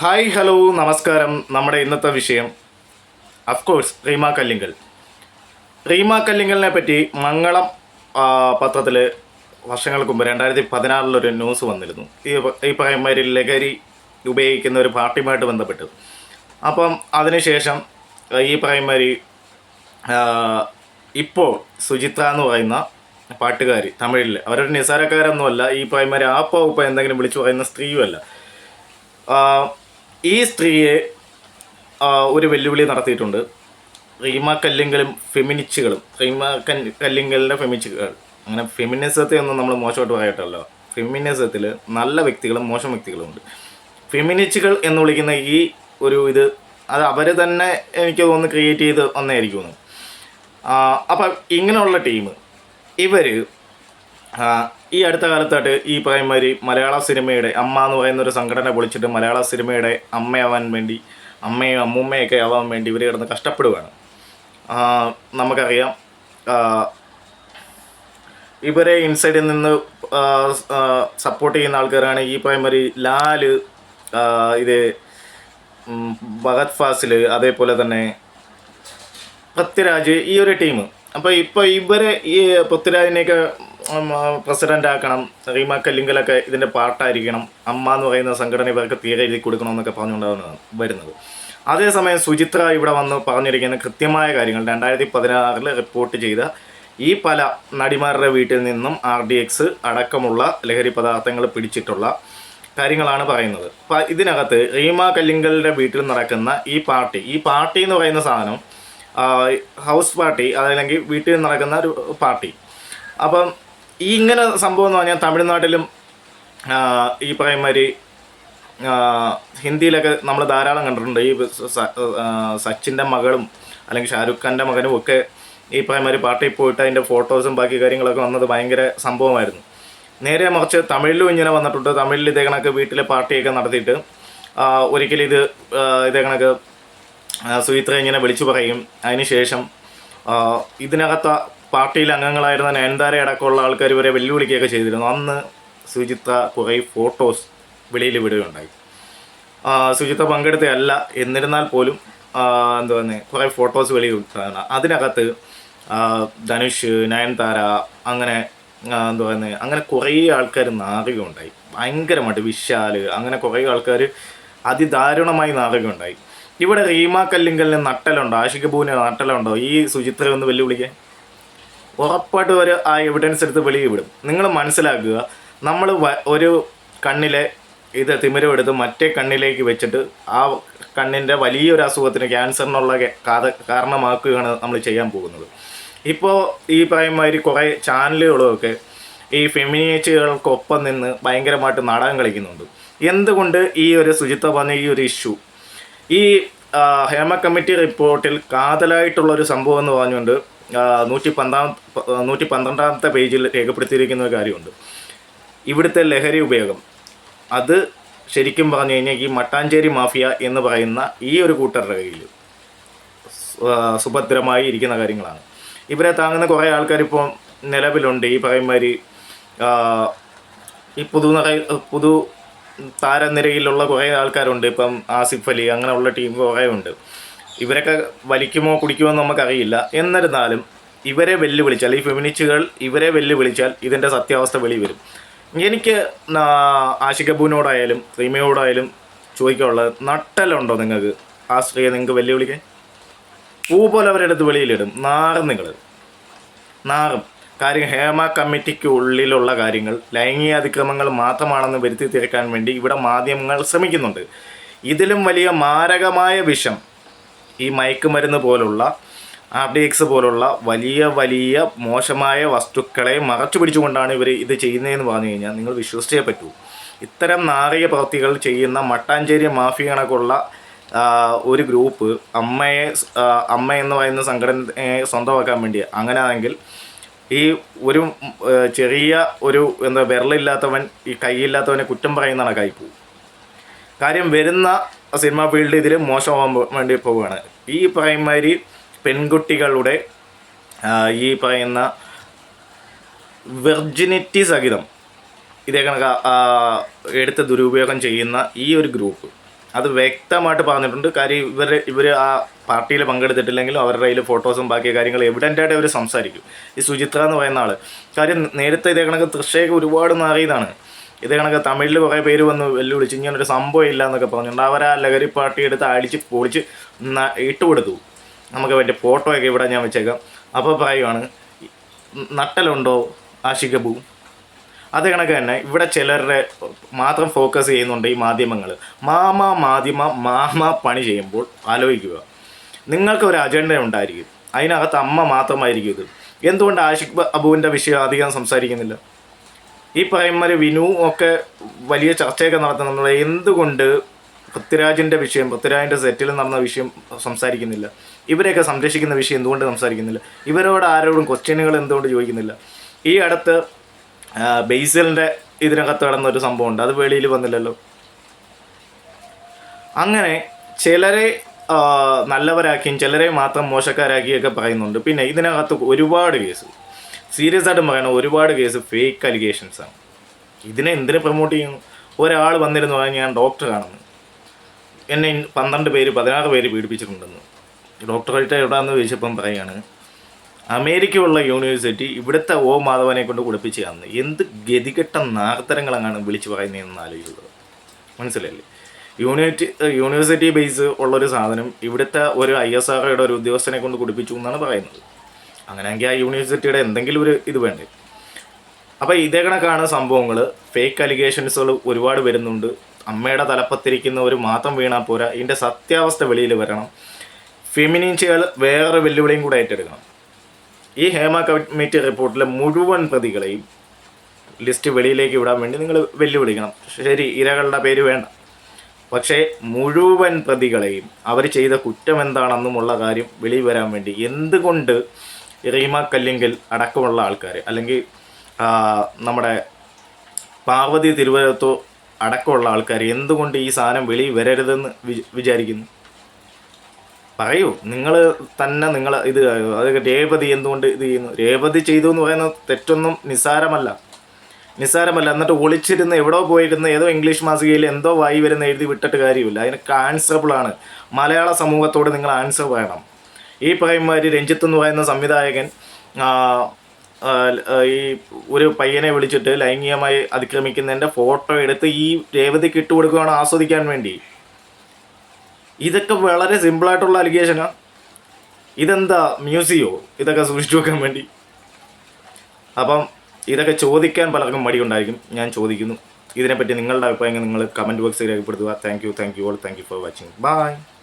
Hi hello നമസ്കാരം. നമ്മുടെ ഇന്നത്തെ വിഷയം അഫ്കോഴ്സ് റീമ കല്ലിങ്കൽ. റീമ കല്ലിങ്കലിനെ പറ്റി മംഗളം പത്രത്തിൽ വർഷങ്ങൾക്ക് മുമ്പ് രണ്ടായിരത്തി പതിനാറിലൊരു ന്യൂസ് വന്നിരുന്നു. ഈ ഈ പറയുന്ന ലഹരി ഉപയോഗിക്കുന്ന ഒരു പാർട്ടിയുമായിട്ട് ബന്ധപ്പെട്ട്. അപ്പം അതിനുശേഷം ഈ പറയുന്ന ഒരു ഇപ്പോൾ സുചിത്ര എന്ന് പറയുന്ന പാട്ടുകാരി തമിഴിൽ അവരൊരു നിസാരക്കാരൊന്നുമല്ല ഈ പറയുന്ന ആപ്പ ഉപ്പ എന്തെങ്കിലും വിളിച്ചു പറയുന്ന സ്ത്രീയുമല്ല. ഈ സ്ത്രീയെ ഒരു വെല്ലുവിളി നടത്തിയിട്ടുണ്ട്. റീമ കല്ലിങ്കലും ഫെമിനിച്ചുകളും റീമ കല്ലിങ്കലിന്റെ ഫെമിനിച്ചുകൾ അങ്ങനെ ഫെമിനിസത്തെ ഒന്നും നമ്മൾ മോശമായിട്ട് പറയട്ടല്ലോ. ഫെമിനിസത്തിൽ നല്ല വ്യക്തികളും മോശം വ്യക്തികളും ഉണ്ട് ഫെമിനിച്ചുകൾ എന്ന് വിളിക്കുന്ന ഈ ഒരു ഇത് അത് അവർ തന്നെ എനിക്ക് തോന്നുന്നു ക്രിയേറ്റ് ചെയ്ത് വന്നായിരിക്കുമെന്ന് അപ്പം ഇങ്ങനെയുള്ള ടീം ഇവർ ഈ അടുത്ത കാലത്തായിട്ട് ഈ പറയുമാതിരി മലയാള സിനിമയുടെ അമ്മ എന്ന് പറയുന്ന ഒരു സംഘടന പൊളിച്ചിട്ട് മലയാള സിനിമയുടെ അമ്മയാവാൻ വേണ്ടി അമ്മയും അമ്മൂമ്മയൊക്കെ ആവാൻ വേണ്ടി ഇവർ കിടന്ന് കഷ്ടപ്പെടുകയാണ് നമുക്കറിയാം ഇവരെ ഇൻസൈഡിൽ നിന്ന് സപ്പോർട്ട് ചെയ്യുന്ന ആൾക്കാരാണ് ഈ പറയുമാതിരി ലാൽ ഇത് ഭഗത് ഫാസിൽ അതേപോലെ തന്നെ പൃഥ്വിരാജ് ഈ ഒരു ടീം. അപ്പോൾ ഇപ്പോൾ ഇവരെ ഈ പൃഥ്വിരാജിനെയൊക്കെ പ്രസിഡന്റ് ആക്കണം റീമ കല്ലിങ്കലൊക്കെ ഇതിന്റെ പാർട്ടായിരിക്കണം അമ്മ എന്ന് പറയുന്ന സംഘടന ഇവർക്ക് തീരെ എഴുതി കൊടുക്കണമെന്നൊക്കെ പറഞ്ഞുകൊണ്ടാണ് വരുന്നത്. അതേസമയം സുചിത്ര ഇവിടെ വന്ന് പറഞ്ഞിരിക്കുന്ന കൃത്യമായ കാര്യങ്ങൾ രണ്ടായിരത്തി പതിനാറിൽ റിപ്പോർട്ട് ചെയ്ത ഈ പല നടിമാരുടെ വീട്ടിൽ നിന്നും ആർ ഡി എക്സ് അടക്കമുള്ള ലഹരി പദാർത്ഥങ്ങൾ പിടിച്ചിട്ടുള്ള കാര്യങ്ങളാണ് പറയുന്നത്. അപ്പം ഇതിനകത്ത് റീമ കല്ലിങ്കലിന്റെ വീട്ടിൽ നടക്കുന്ന ഈ പാർട്ടി ഈ പാർട്ടി എന്ന് പറയുന്ന സാധനം ഹൗസ് പാർട്ടി അതല്ലെങ്കിൽ വീട്ടിൽ നടക്കുന്ന ഒരു പാർട്ടി. അപ്പം ഈ ഇങ്ങനെ സംഭവം എന്ന് പറഞ്ഞാൽ തമിഴ്നാട്ടിലും ഈ പറയുമാതിരി ഹിന്ദിയിലൊക്കെ നമ്മൾ ധാരാളം കണ്ടിട്ടുണ്ട്. ഈ സച്ചിന്റെ മകളും അല്ലെങ്കിൽ ഷാരൂഖ് ഖാന്റെ മകനും ഒക്കെ ഈ പറയുമാതിരി പാർട്ടിയിൽ പോയിട്ട് അതിന്റെ ഫോട്ടോസും ബാക്കി കാര്യങ്ങളൊക്കെ വന്നത് ഭയങ്കര സംഭവമായിരുന്നു. നേരെ മറിച്ച് തമിഴിലും ഇങ്ങനെ വന്നിട്ടുണ്ട്. തമിഴിൽ ഇതേ കണക്ക് വീട്ടിലെ പാർട്ടിയൊക്കെ നടത്തിയിട്ട് ഒരിക്കലും ഇത് ഇതേ കണക്ക് ആ, സുചിത്ര ഇങ്ങനെ വിളിച്ചു പറയും. അതിനുശേഷം ഇതിനകത്ത് പാർട്ടിയിലെ അംഗങ്ങളായിരുന്ന നയൻതാര അടക്കമുള്ള ആൾക്കാർ വരെ വെല്ലുവിളിക്കുകയൊക്കെ ചെയ്തിരുന്നു. അന്ന് സുജിത്ത കുറേ ഫോട്ടോസ് വെളിയിൽ വിടുകയുണ്ടായി. സുജിത്ത പങ്കെടുത്തല്ല എന്നിരുന്നാൽ പോലും എന്താ പറയുക കുറേ ഫോട്ടോസ് വെളിയിൽ വിട്ടതാണ്. അതിനകത്ത് ധനുഷ് നയൻതാര അങ്ങനെ എന്താ പറയുന്നത് അങ്ങനെ കുറേ ആൾക്കാർ നാറുകയുണ്ടായി. ഭയങ്കരമായിട്ട് വിശാൽ അങ്ങനെ കുറേ ആൾക്കാർ അതിദാരുണമായി നാറുകയുണ്ടായി. ഇവിടെ റീമ കല്ലിങ്കലിന് നട്ടലുണ്ടോ ആഷിക് ബൂവിന് നട്ടലുണ്ടോ ഈ സുചിത്ര ഒന്ന് വെല്ലുവിളിക്കാൻ. ഉറപ്പായിട്ടും ഒരു ആ എവിഡൻസ് എടുത്ത് വെളിയിൽ വിടും. നിങ്ങൾ മനസ്സിലാക്കുക നമ്മൾ ഒരു കണ്ണിലെ ഇത് തിമിരം എടുത്ത് മറ്റേ കണ്ണിലേക്ക് വെച്ചിട്ട് ആ കണ്ണിന്റെ വലിയൊരു അസുഖത്തിന് ക്യാൻസറിനുള്ള കാരണമാക്കുകയാണ് നമ്മൾ ചെയ്യാൻ പോകുന്നത്. ഇപ്പോൾ ഈ പറയുമാതിരി കുറേ ചാനലുകളൊക്കെ ഈ ഫെമിനിയേച്ചുകൾക്കൊപ്പം നിന്ന് ഭയങ്കരമായിട്ട് നാടകം കളിക്കുന്നുണ്ട്. എന്തുകൊണ്ട് ഈ ഒരു ശുചിത്വ പറഞ്ഞ ഈ ഒരു ഇഷ്യൂ ഈ ഹേമ കമ്മിറ്റി റിപ്പോർട്ടിൽ കാതലായിട്ടുള്ള ഒരു സംഭവം എന്ന് പറഞ്ഞുകൊണ്ട് നൂറ്റി പന്ത്രണ്ടാം നൂറ്റി പന്ത്രണ്ടാമത്തെ പേജിൽ രേഖപ്പെടുത്തിയിരിക്കുന്ന ഒരു കാര്യമുണ്ട്. ഇവിടുത്തെ ലഹരി ഉപയോഗം. അത് ശരിക്കും പറഞ്ഞു കഴിഞ്ഞാൽ ഈ മട്ടാഞ്ചേരി മാഫിയ എന്ന് പറയുന്ന ഈ ഒരു കൂട്ടരുടെ കയ്യിൽ സുഭദ്രമായി ഇരിക്കുന്ന കാര്യങ്ങളാണ്. ഇവരെ താങ്ങുന്ന കുറേ ആൾക്കാരിപ്പോൾ നിലവിലുണ്ട്. ഈ പറയുമാതിരി ഈ പുതുനിറ പുതു താരനിരയിലുള്ള കുറേ ആൾക്കാരുണ്ട്. ഇപ്പം ആസിഫ് അലി അങ്ങനെയുള്ള ടീം കുറേ ഉണ്ട് ഇവരൊക്കെ വലിക്കുമോ കുടിക്കുമോ എന്ന് നമുക്കറിയില്ല. എന്നിരുന്നാലും ഇവരെ വെല്ലുവിളിച്ചാൽ ഈ ഫെമിനിസ്റ്റുകൾ ഇവരെ വെല്ലുവിളിച്ചാൽ ഇതിന്റെ സത്യാവസ്ഥ വെളി വരും. എനിക്ക് അബുവിനോടായാലും റീമയോടായാലും ചോദിക്കാനുള്ളത് നട്ടലുണ്ടോ നിങ്ങൾക്ക്? ആ സ്ത്രീയെ നിങ്ങൾക്ക് വെല്ലുവിളിക്കാൻ? പൂ പോലെ അവരുടെ അടുത്ത് വെളിയിലിടും. നാറും നിങ്ങൾ നാറും. കാര്യം ഹേമ കമ്മിറ്റിക്ക് ഉള്ളിലുള്ള കാര്യങ്ങൾ ലൈംഗിക അതിക്രമങ്ങൾ മാത്രമാണെന്ന് വരുത്തി തീർക്കാൻ വേണ്ടി ഇവിടെ മാധ്യമങ്ങൾ ശ്രമിക്കുന്നുണ്ട്. ഇതിലും വലിയ മാരകമായ വിഷം ഈ മയക്കുമരുന്ന് പോലുള്ള ആർ ഡി എക്സ് പോലുള്ള വലിയ വലിയ മോശമായ വസ്തുക്കളെ മറച്ചു പിടിച്ചുകൊണ്ടാണ് ഇവർ ഇത് ചെയ്യുന്നതെന്ന് പറഞ്ഞു കഴിഞ്ഞാൽ നിങ്ങൾ വിശ്വസിച്ചേ പറ്റൂ. ഇത്തരം നാറിയ പ്രവൃത്തികൾ ചെയ്യുന്ന മട്ടാഞ്ചേരി മാഫിയ കണക്കുള്ള ഒരു ഗ്രൂപ്പ് അമ്മയെ അമ്മ എന്ന് പറയുന്ന സംഘടനയെ സ്വന്തമാക്കാൻ വേണ്ടി അങ്ങനെയാണെങ്കിൽ ഈ ഒരു ചെറിയ ഒരു എന്താ വിരലില്ലാത്തവൻ ഈ കൈയില്ലാത്തവനെ കുറ്റം പറയുന്ന കണക്കായി കാര്യം വരുന്ന സിനിമ ഫീൽഡ് ഇതിൽ മോശമാകാൻ വേണ്ടി പോവുകയാണ്. ഈ പറയുമാതിരി പെൺകുട്ടികളുടെ ഈ പറയുന്ന വെർജിനിറ്റി സഹിതം ഇതേ കണക്ക് എടുത്ത് ദുരുപയോഗം ചെയ്യുന്ന ഈ ഒരു ഗ്രൂപ്പ് അത് വ്യക്തമായിട്ട് പറഞ്ഞിട്ടുണ്ട്. കാര്യം ഇവർ ഇവർ ആ പാർട്ടിയിൽ പങ്കെടുത്തിട്ടില്ലെങ്കിലും അവരുടെ കയ്യിൽ ഫോട്ടോസും ബാക്കി കാര്യങ്ങൾ എവിഡന്റായിട്ട് അവർ സംസാരിക്കും. ഈ സുചിത്ര എന്ന് പറയുന്ന ആൾ കാര്യം നേരത്തെ ഇതേ കണക്ക് തൃശ്ശയൊക്കെ ഒരുപാട് മാറിയതാണ്. ഇതേ കണക്ക് തമിഴിൽ കുറേ പേര് വന്ന് വെല്ലുവിളിച്ച് ഇങ്ങനൊരു സംഭവം ഇല്ല എന്നൊക്കെ പറഞ്ഞിട്ടുണ്ട് അവർ ആ പാർട്ടി എടുത്ത് അടിച്ച് പൊളിച്ച് ഇട്ട് കൊടുത്തു നമുക്ക് മറ്റേ ഫോട്ടോയൊക്കെ ഇവിടെ ഞാൻ വെച്ചേക്കാം. അപ്പോൾ പറയുവാണ് നട്ടലുണ്ടോ ആഷികബു? അത് കണക്ക് തന്നെ ഇവിടെ ചിലരുടെ മാത്രം ഫോക്കസ് ചെയ്യുന്നുണ്ട് ഈ മാധ്യമങ്ങൾ മാമ മാധ്യമ മാമ പണി ചെയ്യുമ്പോൾ ആലോചിക്കുക. നിങ്ങൾക്ക് ഒരു അജണ്ട ഉണ്ടായിരിക്കും. അതിനകത്ത് അമ്മ മാത്രമായിരിക്കും ഇത്. എന്തുകൊണ്ട് ആഷിഖ് അബുവിന്റെ വിഷയം അധികം സംസാരിക്കുന്നില്ല? ഈ പറയുമ്പോൾ വിനു ഒക്കെ വലിയ ചർച്ചയൊക്കെ നടത്തുന്നുണ്ട് എന്തുകൊണ്ട് പൃഥ്വിരാജിന്റെ വിഷയം പൃഥ്വിരാജിന്റെ സെറ്റിൽ നടന്ന വിഷയം സംസാരിക്കുന്നില്ല? ഇവരെയൊക്കെ സംരക്ഷിക്കുന്ന വിഷയം എന്തുകൊണ്ട് സംസാരിക്കുന്നില്ല? ഇവരോട് ആരോടും ക്വസ്റ്റ്യനുകൾ എന്തുകൊണ്ട് ചോദിക്കുന്നില്ല? ഈ അടുത്ത് ബെയ്സലിന്റെ ഇതിനകത്ത് നടന്ന ഒരു സംഭവമുണ്ട്. അത് വെളിയിൽ വന്നില്ലല്ലോ. അങ്ങനെ ചിലരെ നല്ലവരാക്കിയും ചിലരെ മാത്രം മോശക്കാരാക്കിയൊക്കെ പറയുന്നുണ്ട്. പിന്നെ ഇതിനകത്ത് ഒരുപാട് കേസ് സീരിയസ് ആയിട്ട് പറയുന്ന ഒരുപാട് കേസ് ഫേക്ക് അലിഗേഷൻസ് ആണ്. ഇതിനെ എന്തിനെ പ്രൊമോട്ട് ചെയ്യുന്നു? ഒരാൾ വന്നിരുന്നു പറഞ്ഞാൽ ഞാൻ ഡോക്ടർ കാണുന്നു എന്നെ പന്ത്രണ്ട് പേര് പതിനാറ് പേര് പീഡിപ്പിച്ചിട്ടുണ്ടെന്ന്. ഡോക്ടറായിട്ട് എവിടെയാണെന്ന് ചോദിച്ചപ്പം പറയുകയാണ് അമേരിക്കയുള്ള യൂണിവേഴ്സിറ്റി ഇവിടുത്തെ ഓ മാധവനെ കൊണ്ട് കുടിപ്പിച്ചതാന്ന് എന്ത് ഗതികെട്ട നാർത്തരങ്ങളാണ് വിളിച്ച് പറയുന്നതെന്ന് ആലോചിക്കുന്നത്. മനസ്സിലല്ലേ യൂണിവേറ്റി യൂണിവേഴ്സിറ്റി ബേസ് ഉള്ളൊരു സാധനം ഇവിടുത്തെ ഒരു ഐ എസ് ആർഒയുടെ ഒരു ഉദ്യോഗസ്ഥനെ കൊണ്ട് കുടിപ്പിച്ചു എന്നാണ് പറയുന്നത്. അങ്ങനെയെങ്കിൽ ആ യൂണിവേഴ്സിറ്റിയുടെ എന്തെങ്കിലും ഒരു ഇത് വേണ്ടേ? അപ്പോൾ ഇതേ കണക്കാണ് സംഭവങ്ങൾ ഫേക്ക് അലിഗേഷൻസുകൾ ഒരുപാട് വരുന്നുണ്ട്. അമ്മയുടെ തലപ്പത്തിരിക്കുന്നവർ മാത്രം വീണാൽ പോരാ. ഇതിന്റെ സത്യാവസ്ഥ വെളിയിൽ വരണം. ഫെമിനിൻസുകൾ വേറെ വെല്ലുവിളിയും കൂടെ ഏറ്റെടുക്കണം. ഈ ഹേമ കമ്മിറ്റി റിപ്പോർട്ടിലെ മുഴുവൻ പ്രതികളെയും ലിസ്റ്റ് വെളിയിലേക്ക് വിടാൻ വേണ്ടി നിങ്ങൾ വെല്ലുവിളിക്കണം. ശരി ഇരകളുടെ പേര് വേണ്ട. പക്ഷേ മുഴുവൻ പ്രതികളെയും അവർ ചെയ്ത കുറ്റം എന്താണെന്നുമുള്ള കാര്യം വെളിയിൽ വരാൻ വേണ്ടി എന്തുകൊണ്ട് റീമ കല്ലിങ്കൽ അടക്കമുള്ള ആൾക്കാർ അല്ലെങ്കിൽ നമ്മുടെ പാർവതി തിരുവനന്തപുരത്തോ അടക്കമുള്ള ആൾക്കാർ എന്തുകൊണ്ട് ഈ സാധനം വെളി വരരുതെന്ന് വിചാരിക്കുന്നു? പറയൂ. നിങ്ങൾ തന്നെ നിങ്ങൾ ഇത് അതൊക്കെ രേവതി എന്തുകൊണ്ട് ഇത് ചെയ്യുന്നു? രേവതി ചെയ്തു എന്ന് പറയുന്നത് തെറ്റൊന്നും നിസ്സാരമല്ല. നിസ്സാരമല്ല. എന്നിട്ട് ഒളിച്ചിരുന്ന് എവിടെ പോയിരുന്ന് ഏതോ ഇംഗ്ലീഷ് മാസികയിൽ എന്തോ വായി വരുന്ന എഴുതി വിട്ടിട്ട് കാര്യമില്ല. അതിന് ആൻസറബിൾ ആണ് മലയാള സമൂഹത്തോട് നിങ്ങൾ ആൻസർ പറയണം ഈ പറയുമാതിരി രഞ്ജിത്ത് എന്ന് പറയുന്ന സംവിധായകൻ ഈ ഒരു പയ്യനെ വിളിച്ചിട്ട് ലൈംഗികമായി അതിക്രമിക്കുന്നതിന്റെ ഫോട്ടോ എടുത്ത് ഈ രേവതിക്ക് ഇട്ട് കൊടുക്കുകയാണ് ആസ്വദിക്കാൻ വേണ്ടി. ഇതൊക്കെ വളരെ സിമ്പിളായിട്ടുള്ള അലിഗേഷനാണ് ഇതെന്താ? മ്യൂസിയോ? ഇതൊക്കെ സൂക്ഷിച്ചു വെക്കാൻ വേണ്ടി. അപ്പം ഇതൊക്കെ ചോദിക്കാൻ പലർക്കും മടിയുണ്ടായിരിക്കും. ഞാൻ ചോദിക്കുന്നു. ഇതിനെപ്പറ്റി നിങ്ങളുടെ അഭിപ്രായങ്ങൾ നിങ്ങൾ കമന്റ് ബോക്സിൽ രേഖപ്പെടുത്തുക. Thank you thank you all thank you for watching bye